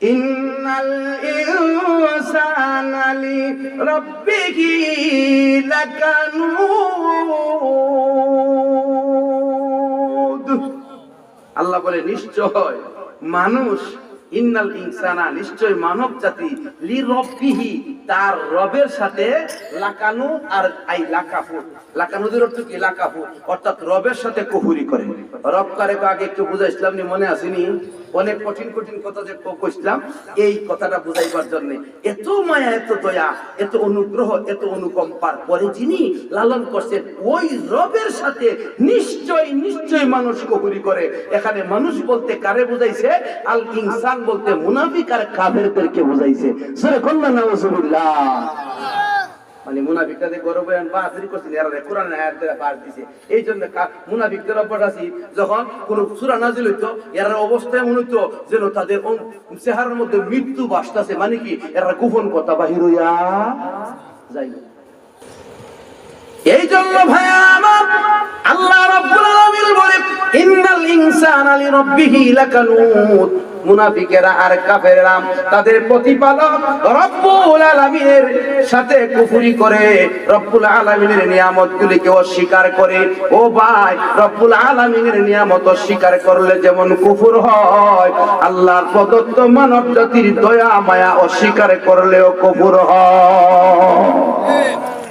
ইন্নাল আল্লাহ বলে, নিশ্চয় মানুষ, ইন্নাল ইনসানা নিশ্চয় মানব জাতি লি রব্বিহি তার রবের সাথে লাকানু আর, আই লাকাফু লাকানুদের অর্থ কি? লাকাফু অর্থাৎ রবের সাথে কুহুরি করে। রব কারে আগে একটু বুঝাইছিলাম নি মনে আসেনি? অনেক কঠিন কঠিন কথা যে ক- কইছিলাম, এই কথাটা বুঝাইবার জন্য। এত মায়া, এত দয়া, এত অনুগ্রহ, এত অনুকম্পার। পরে যিনি লালন করছেন, ওই রবের সাথে নিশ্চয় নিশ্চয় মানুষ কহুরি করে। এখানে মানুষ বলতে কারে বুঝাইছে? আল ইনসান বলতে মুনাফিক আর কাবের কাফেরদেরকে বুঝাইছে। সরে কন্যা নাউজুবিল্লাহ মানে মুনাফিকদের বা বাহাদুরি করছেন, এরা কোরআন আয়াত দ্বারা পার দিছে। এই জন্য মুনাফিকদের অভ্যাস আছে, যখন কোন সূরা নাজিল হইতো, এর অবস্থায় মনে হইতো যেন তাদের চেহারার মধ্যে মৃত্যু বাসতাছে। মানে কি? এরা গোপন কথা বাহির হইয়া যাই এই জন্য ভাই আমার আল্লাহ রাব্বুল আলামিন বলে, ইন্নাল ইনসানা লিরাব্বিহি লাকানুত আর তাদের সাথে করে অস্বীকার করে। ও ভাই, রব্বুল নিয়ামত অস্বীকার করলে যেমন কুফর হয়, আল্লাহর প্রদত্ত মানব জাতির দয়া, মায়া অস্বীকার করলেও কুফর হয়।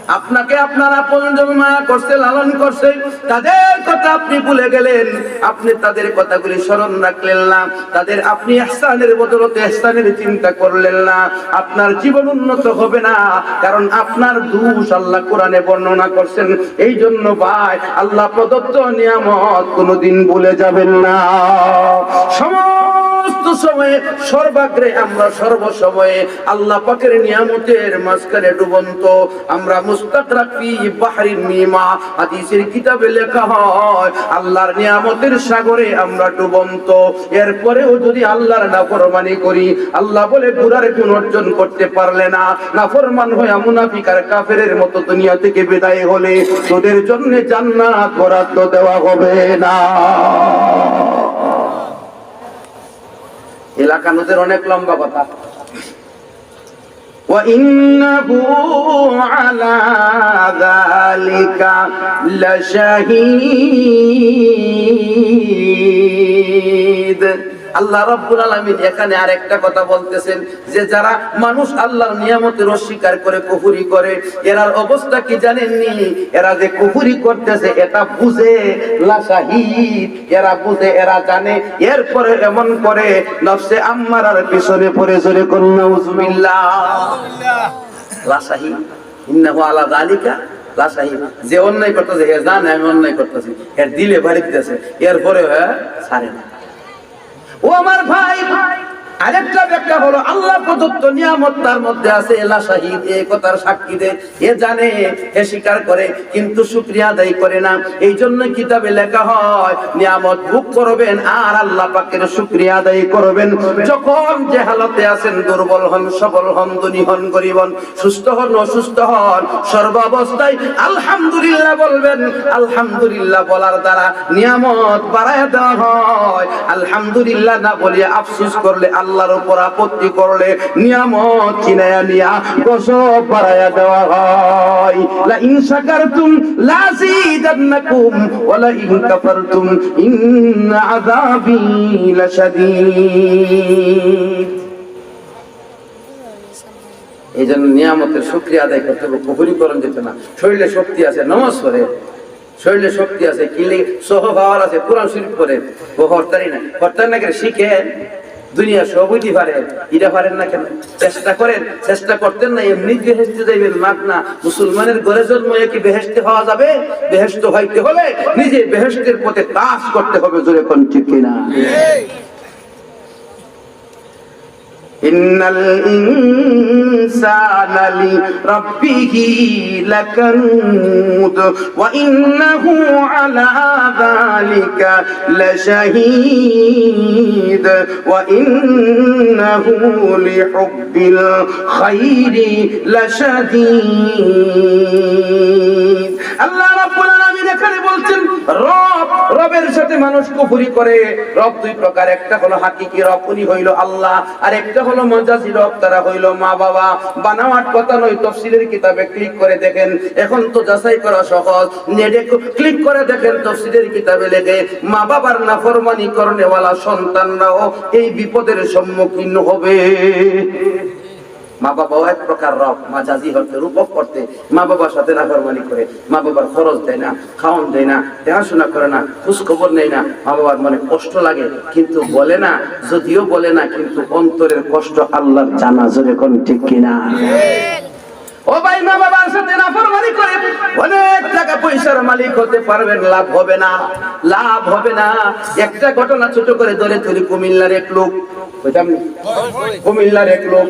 আপনাকে আপনার আপনজন মায়া করছে, লালন করছে, তাদের কথা আপনি ভুলে গেলেন। আপনি তাদের কথাগুলি স্মরণ রাখলেন না। তাদের আপনি ইহসানের বদলতে ইহসানের চিন্তা করলেন না। আপনার জীবন উন্নত হবে না, কারণ আপনার দোষ আল্লাহ কোরআনে বর্ণনা করছেন। এই জন্য ভাই, আল্লাহ প্রদত্ত নিয়ামত কোনোদিন ভুলে যাবেন না। সমস্ত সময়ে সর্বাগ্রে আমরা সর্বসময়ে আল্লাহ পাকের নিয়ামতের মাঝখানে ডুবন্ত। আমরা মুস্তাকরাক ফি বাহরিন মিমা হাদিসের কিতাবে লেখা হয়, আল্লাহর নিয়ামতের সাগরে আমরা ডুবন্ত। এরপরেও যদি আল্লাহর নাফরমানি করি, আল্লাহ বলে গুনার গুণ অর্জন করতে পারলে না। নাফরমান হয়ে মুনাফিক আর কাফেরের মতো দুনিয়া থেকে বিদায় হলে তোদের জন্য জান্নাত বরাদ্দ দেওয়া হবে না। এলাকা নদের অনেক লম্বা কথা وإنه على ذلك لشهيد আল্লাহ রাব্বুল আলামিন এখানে আরেকটা কথা বলতেছেন যে যারা মানুষ আল্লাহর নিয়ামতের অস্বীকার করে কুফরি করে এরার অবস্থা কি জানেননি? এরা যে কুফরি করতেছে এটা বুঝে লা শাহিদ। এরা বুঝে এরা জানে। এরপরে এমন করে নফসে আম্মারার পিছনে পড়ে জোরে কন্যা উজুবিল্লাহ লা শাহিদ ইন্নাহু আলা যালিকা যে অন্যায় করতেছে এ জানে আমি অন্যায় করতেছি। এর দিলে বাড়ি দিতেছে এরপরে হ্যাঁ ছাড়ে না। ও আমার ভাই আরেকটা ব্যাখ্যা হলো, আল্লাহ প্রদত্ত নিয়ামত তার মধ্যে আছে, এলা শাহিদ, এ কথার সাক্ষী দেয় এ জানে, এ স্বীকার করে, কিন্তু আদায় করে না। এই জন্য কিতাবে লেখা হয়, নিয়ামত ভোগ করবেন আর আল্লাহ পাকের আদায় করবেন। যখন যে হালতে আছেন, দুর্বল হন, সবল হন, ধনী হন, গরিব হন, সুস্থ হন, অসুস্থ হন, সর্বাবস্থায় আলহামদুলিল্লাহ বলবেন। আলহামদুলিল্লাহ বলার দ্বারা নিয়ামত বাড়ায় দেওয়া হয়। আলহামদুলিল্লাহ না বলিয়া আফসোস করলে আল্লাহর উপর আপত্তি করলে নিয়ামত চিনায়া নিয়া গসব বাড়ায়া দেওয়া হয়। লা ইন শাকারতুম লা জিদান্নাকুম ওয়া লা ইন কাফারতুম ইন্না আযাবি লাশাদীদ। এই জন্য নিয়ামতের শুক্রিয়া আদায় করতে হবে কুহুরিকরণ যেত না। শরীরে শক্তি আছে, নমাজ পড়ে। শরীরে শক্তি আছে, কিলে সহ পাওয়ার আছে, কোরআন শরীফ করে ও হরতারি না হরতারি না করে শিখেন। দুনিয়া সবইটি পারেন এটা পারেন না কেন? চেষ্টা করেন, চেষ্টা করতেন না, এমনি বেহেস্তে যাইবেন মাত না। মুসলমানের গড়ে জন্ম কি বেহেস্তে হওয়া যাবে। বেহেস্ত হইতে হলে নিজে বেহেস্তের পথে কাজ করতে হবে, জোরে কোন ঠিক কিনা? ইন্নাল ইনসানা লি রাব্বিহি লাকানুদ ওয়া ইন্নাহু আলা যালিকা লাশাহীদ ওয়া ইন্নাহু লিহুব্বিল খাইরি লাশাদীদ আল্লাহ রাব্বুল আলামিন এখানে বলছেন রব রবের সাথে মানুষ কুফুরি করে, রব দুই প্রকার, একটা হলো হাকিকি রব, উনি হইল আল্লাহ, আর একটা হলো মজাজি রব, তারা হইল মা বাবা। বানাওয়াট কথা নয়, তফসিলের কিতাবে ক্লিক করে দেখেন, এখন তো যাচাই করা সহজ। নেটে ক্লিক করে দেখেন, তফসিলের কিতাবে লেখে, মা বাবার নাফরমানি করনেওয়ালা সন্তানরাও এই বিপদের সম্মুখীন হবে। মা বাবাও এক প্রকার রব মাজাজি হতে রূপক করতে মা বাবার সাথে নাফরমানি করে মা বাবার খরচ দেয় না খাওয়ান দেয় না, দেখাশোনা করে না খোঁজ খবর নেয় না মা বাবার মনে কষ্ট লাগে, কিন্তু বলে না, যদিও বলে না, কিন্তু অন্তরের কষ্ট আল্লাহর জানা জোরে কোন ঠিক কিনা? ও ভাই মা বাবার সাথে নাফরমানি করে, অনেক টাকা পয়সার মালিক হতে পারবেন, লাভ হবে না, লাভ হবে না। একটা ঘটনা ছোট করে ধরে তুলি, কুমিল্লার এক লোক কুমিল্লার এক লোক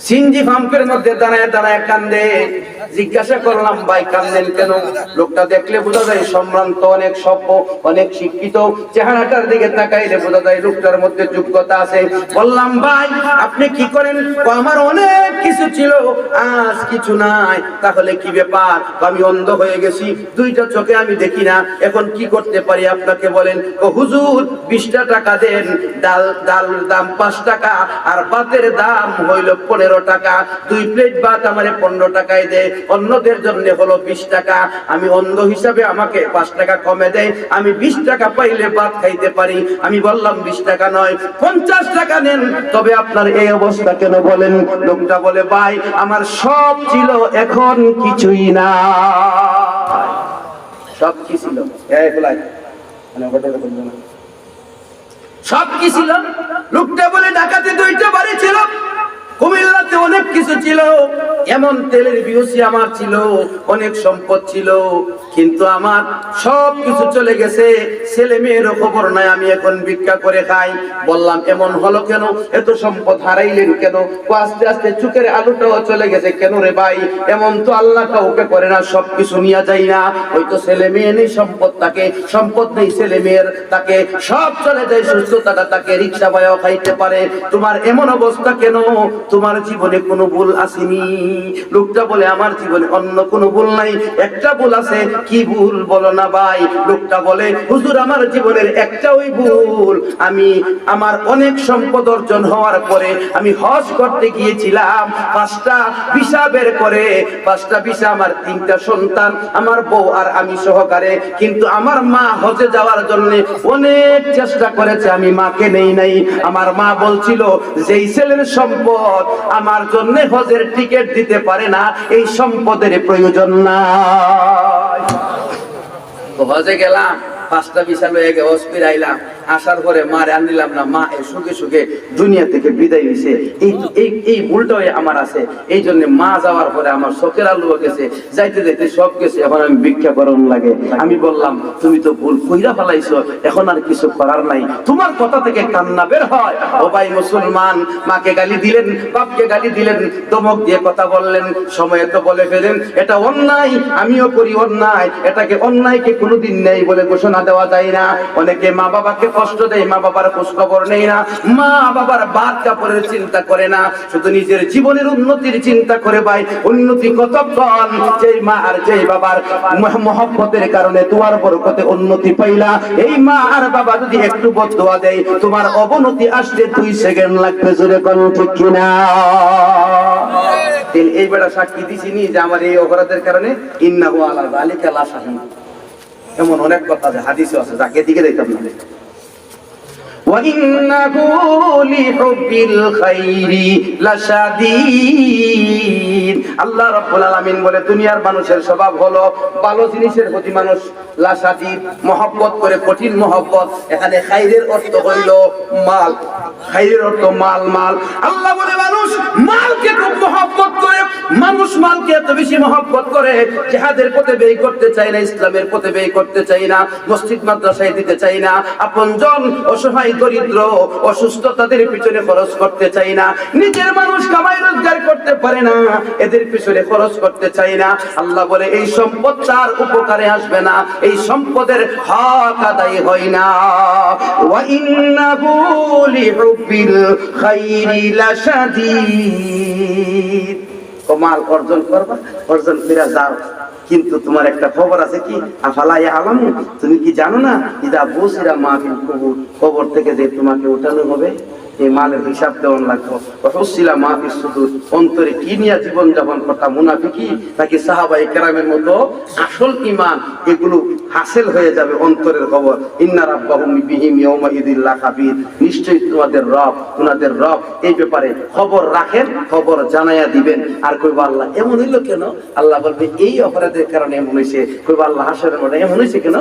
সিনজি পাম্পের মধ্যে দাঁড়ায় দাঁড়ায় কান্দে। জিজ্ঞাসা করলাম, ভাই, কান্দেন কেন? লোকটা দেখলে বোঝা যায় সম্ভ্রান্ত, অনেক সভ্য, অনেক শিক্ষিত। চেহারাটার দিকে তাকাইলে বোঝা যায় লোকটার মধ্যে যোগ্যতা আছে। বললাম, ভাই, আপনি কি করেন? আমার অনেক কিছু ছিল, আজ কিছু নাই। তাহলে কি ব্যাপার? আমি অন্ধ হয়ে গেছি, দুইটা চোখে আমি দেখি না। এখন কি করতে পারি আপনাকে বলেন? ও হুজুর, বিশটা টাকা দেন। ডাল ডাল দাম পাঁচ টাকা, আর ভাতের দাম হইল পনেরো টাকা, দুই প্লেট ভাত আমারে পনেরো টাকায় দেয় অন্যদের জন্য হলো বিশ টাকা। আমি অন্ধ হিসাবে আমাকে পাঁচ টাকা কমে দেয় আমি বিশ টাকা পাইলে ভাত খাইতে পারি। আমি বললাম বিশ টাকা নয়, পঞ্চাশ টাকা নেন। তবে আপনার এই অবস্থা কেন বলেন? লোকটা বলে, ভাই, আমার সব ছিল, এখন কিছুই না। সব কি ছিল? মানে সব কি ছিল? লোকটা বলে ঢাকাতে দুইটা বাড়ি ছিল। কুমিল্লাতে অনেক কিছু ছিল। এমন তেলের বিউসি আমার ছিল, অনেক সম্পদ ছিল। কিন্তু আমার সব কিছু চলে গেছে। ছেলে মেয়েরও খবর নাই, আমি এখন ভিক্ষা করে খাই। বললাম, এমন হলো কেন? এত সম্পদ হারাইলেন কেন? আস্তে আস্তে চুকের আলুটাও চলে গেছে কেন রে ভাই? এমন তো আল্লাহ কাউকে করে না সব কিছু নিয়ে যাই না। ওই তো ছেলে মেয়ে নেই, সম্পদ তাকে, সম্পদ নেই ছেলে মেয়ের। তাকে সব চলে যায়, সুস্থতাটা তাকে রিক্সা বয়াও খাইতে পারে। তোমার এমন অবস্থা কেন? তোমার জীবনে কোনো ভুল আসেনি। লোকটা বলে, আমার জীবনে অন্য কোনো ভুল নাই। একটা ভুল আছে, কি ভুল বলো না ভাই? লোকটা বলে, হুজুর, আমার জীবনের একটা ওই ভুল। আমি আমার অনেক সম্পদ অর্জন হওয়ার পরে আমি হজ করতে গিয়েছিলাম। পাঁচটা ভিসা বের করে, পাঁচটা ভিসা আমার তিনটা সন্তান, আমার বউ আর আমি সহকারে। কিন্তু আমার মা হজে যাওয়ার জন্য অনেক চেষ্টা করেছে, আমি মাকে নেই নাই। আমার মা বলছিল, যেই ছেলের সম্পদ আমার জন্য হজের টিকিট দিতে পারে না, এই সম্পদের প্রয়োজন না হজে গেলাম, পাঁচটা বিশাল হয়ে গে হসপির আইলাম আসার পরে মারে আনিলাম না, মা এই সুখে সুখে দুনিয়া থেকে বিদায় হয়েছে। এই এই এই ভুলটা আমার আছে। এই জন্য মা যাওয়ার পরে আমার চোখের আলু গেছে, যাইতে যাইতে সব গেছে। এখন আমি ভিক্ষা লাগে। আমি বললাম, তুমি তো ভুল কইরা ফেলাইছো, এখন আর কিছু করার নাই। তোমার কথা থেকে কান্না বের হয়। ও ভাই মুসলমান, মাকে গালি দিলেন, বাপকে গালি দিলেন, দমক দিয়ে কথা বললেন, সময়ে তো বলে ফেলেন, এটা অন্যায়, আমিও করি অন্যায়। এটাকে অন্যায়কে কোনোদিন নেই বলে ঘোষণা দেওয়া যায় না। অনেকে মা বাবাকে কষ্ট দেয়, মা বাবার খোঁজ খবর নেই না। মা বাবার বাদ কাপড়ের চিন্তা করে না, শুধু নিজের জীবনের উন্নতির চিন্তা করে ভাই, উন্নতি কতক্ষণ যেই মা আর যেই বাবার মহব্বতের কারণে তোমার বরকতে উন্নতি পাইলা, এই মা আর বাবা যদি একটু বদুয়া দেয়, তোমার অবনতি আসলে দুই সেকেন্ড লাগবে জোরে কোন, ঠিক কিনা? এই বেটা সাক্ষী দিছি নি যে আমার এই অপরাধের কারণে ইন্নাহু আলা যালিকা লা শাহীদ এমন অনেক কথা আছে হাদিসে আছে, যাকে দিকে দেখতাম না। وإنه لحب الخير لشديد আল্লাহ রাব্বুল আলামিন বলে দুনিয়ার মানুষের স্বভাব হলো ভালো জিনিসের প্রতি মানুষ লাসাদিদ মহব্বত করে কঠিন মহব্বত এখানে খাইরের অর্থ হইল মাল খাইরের অর্থ মাল মাল আল্লাহ বলে মানুষ মালকে খুব মহব্বত করে মানুষ মালকে এত বেশি মহব্বত করে জেহাদের পথে ব্যয় করতে চায় না ইসলামের পথে ব্যয় করতে চায় না মসজিদ মাদ্রাসায় দিতে চায় না আপনজন অসহায় দরিদ্র, অসুস্থ তাদের পিছনে খরচ করতে চাই না। নিজের মানুষ কামাই রোজগার করতে পারে না, এদের পিছনে খরচ করতে চাই না। আল্লাহ বলে, এই সম্পদ তার উপকারে আসবে না, এই সম্পদের হক আদায় হয় না। কমাল অর্জন করবা, অর্জন করে যাও। কিন্তু তোমার একটা খবর আছে কি? আফালা আলাম তুমি কি জানো না? ইদা বসিরা মাহফিল কবর থেকে যে তোমাকে উঠানো হবে? এই মালের হিসাব দেওয়ান অন্তরে কি নিয়ে জীবন যাপন মুনাফিকি নাকি সাহাবাই কেরামের মতো আসল ইমান এগুলো হয়ে যাবে অন্তরের খবর। নিশ্চয়ই তোমাদের রব তোমাদের রব এই ব্যাপারে খবর রাখেন, খবর জানাইয়া দিবেন। আর কইবা আল্লাহ, এমন হইল কেন? আল্লাহ বলবে, এই অপরাধের কারণে এমন হয়েছে কইবা আল্লাহ হাসরের মনে এমন হয়েছে কেন?